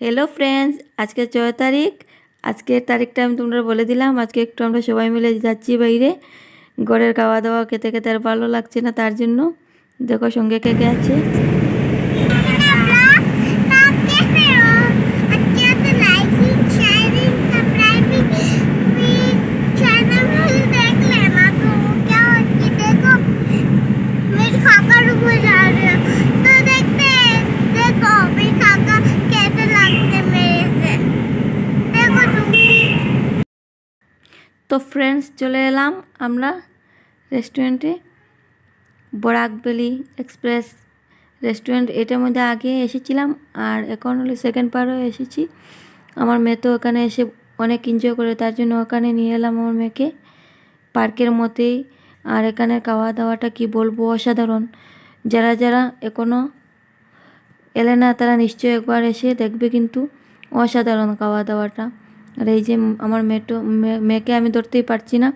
Hello friends আজকে ছয় তারিখ। আজকের তারিখটা আমি তোমরা বলে দিলাম। আজকে একটু আমরা সবাই মিলে যাচ্ছি বাইরে। ঘরের খাওয়া দাওয়া খেতে খেতে আর ভালো লাগছে না তার জন্য। দেখো সঙ্গে কে কে আছে। তো ফ্রেন্ডস চলে এলাম আমরা রেস্টুরেন্টে বরাকবেলি এক্সপ্রেস রেস্টুরেন্ট এটার মধ্যে আগে এসেছিলাম আর এখন হলো সেকেন্ড পারও এসেছি। আমার মেয়ে তো ওখানে এসে অনেক এনজয় করে, তার জন্য ওখানে নিয়ে এলাম আমার মেয়েকে। পার্কের মতেই আর এখানে খাওয়া দাওয়াটা কি বলব, অসাধারণ। যারা যারা এখনও এলে না, তারা নিশ্চয়ই একবার এসে দেখবে কিন্তু অসাধারণ খাওয়া দাওয়াটা আর এই যে আমার মেয়েটো মেয়েকে আমি ধরতেই পারছি না।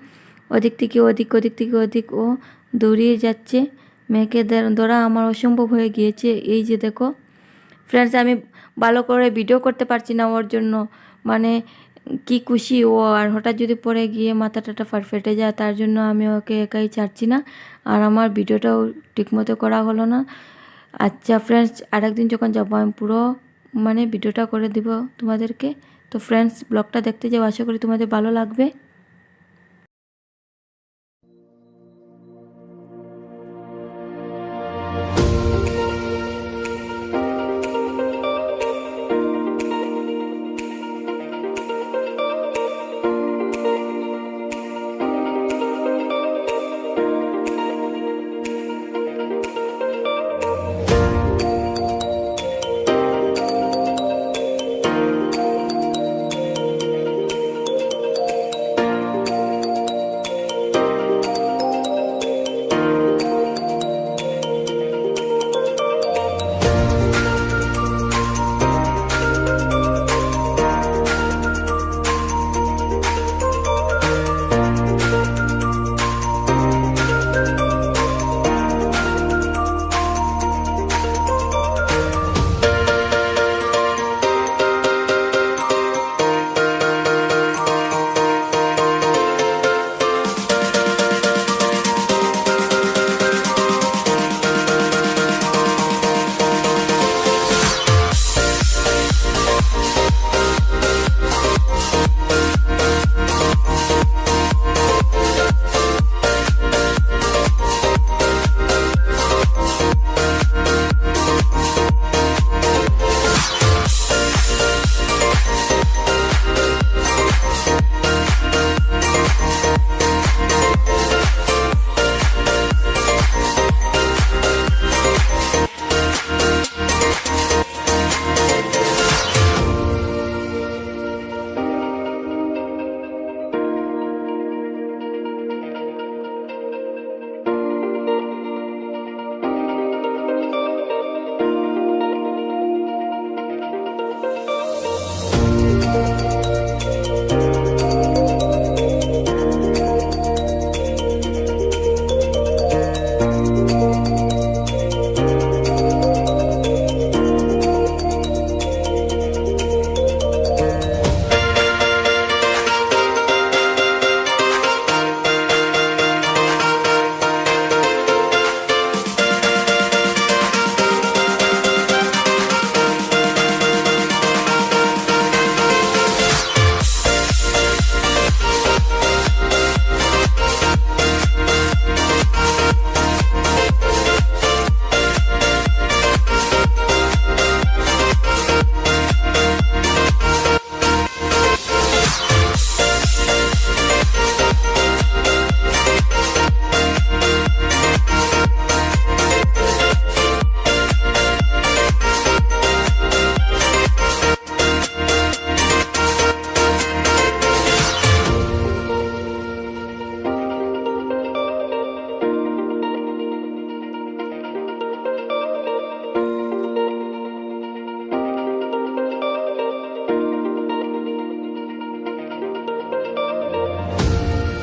ওদিক থেকে ওদিক ওদিক থেকে ওদিক ও দৌড়িয়ে যাচ্ছে। মেয়েকে ধর- আমার অসম্ভব হয়ে গিয়েছে। এই যে দেখো ফ্রেন্ডস আমি ভালো করে ভিডিও করতে পারছি না ওর জন্য। মানে কি খুশি ও, আর হঠাৎ যদি পড়ে গিয়ে মাথা টাটা ফাট ফেটে যায়, তার জন্য আমি ওকে একাই ছাড়ছি না। আর আমার ভিডিওটাও ঠিকমতো করা হলো না। আচ্ছা ফ্রেন্ডস আরেকদিন যখন যাব, আমি পুরো মানে ভিডিওটা করে দিব তোমাদেরকে। তো ফ্রেন্ডস ব্লগটা দেখতে যাও। আশা করি তোমাদের ভালো লাগবে।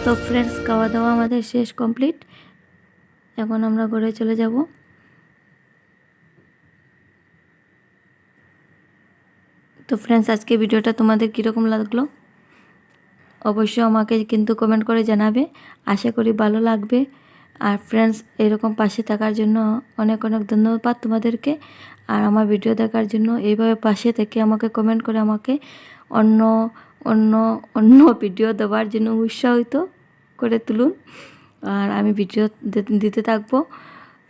তো ফ্রেন্ডস খাওয়া দাওয়া আমাদের শেষ কমপ্লিট এখন আমরা ঘরে চলে যাব। তো ফ্রেন্ডস আজকে ভিডিওটা তোমাদের কীরকম লাগল? অবশ্যই আমাকে কিন্তু কমেন্ট করে জানাবে। আশা করি ভালো লাগবে। আর ফ্রেন্ডস এরকম পাশে থাকার জন্য অনেক অনেক ধন্যবাদ তোমাদেরকে। আর আমার ভিডিও দেখার জন্য এইভাবে পাশে থেকে আমাকে কমেন্ট করে আমাকে অন্য অন্য অন্য ভিডিও দেওয়ার জন্য উৎসাহিত করে তুলুন। আর আমি ভিডিও দিতে থাকব।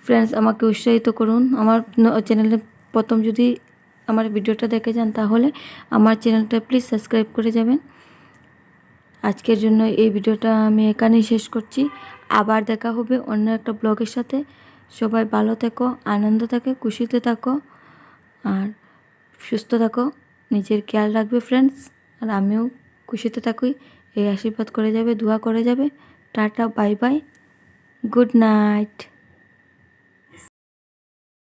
ফ্রেন্ডস আমাকে উৎসাহিত করুন। আমার চ্যানেলে প্রথম যদি আমার ভিডিওটা দেখে যান, তাহলে আমার চ্যানেলটা প্লিজ সাবস্ক্রাইব করে যাবেন। আজকের জন্য এই ভিডিওটা আমি এখানেই শেষ করছি। আবার দেখা হবে অন্য একটা ব্লগের সাথে। সবাই ভালো থেকো, আনন্দ থাকো, খুশিতে থাকো, আর সুস্থ থাকো। নিজের খেয়াল রাখবে ফ্রেন্ডস আর আমিও খুশিতে থাকুই। এই আশীর্বাদ করে যাবে, দোয়া করে যাবে। Tata, bye bye. Good night.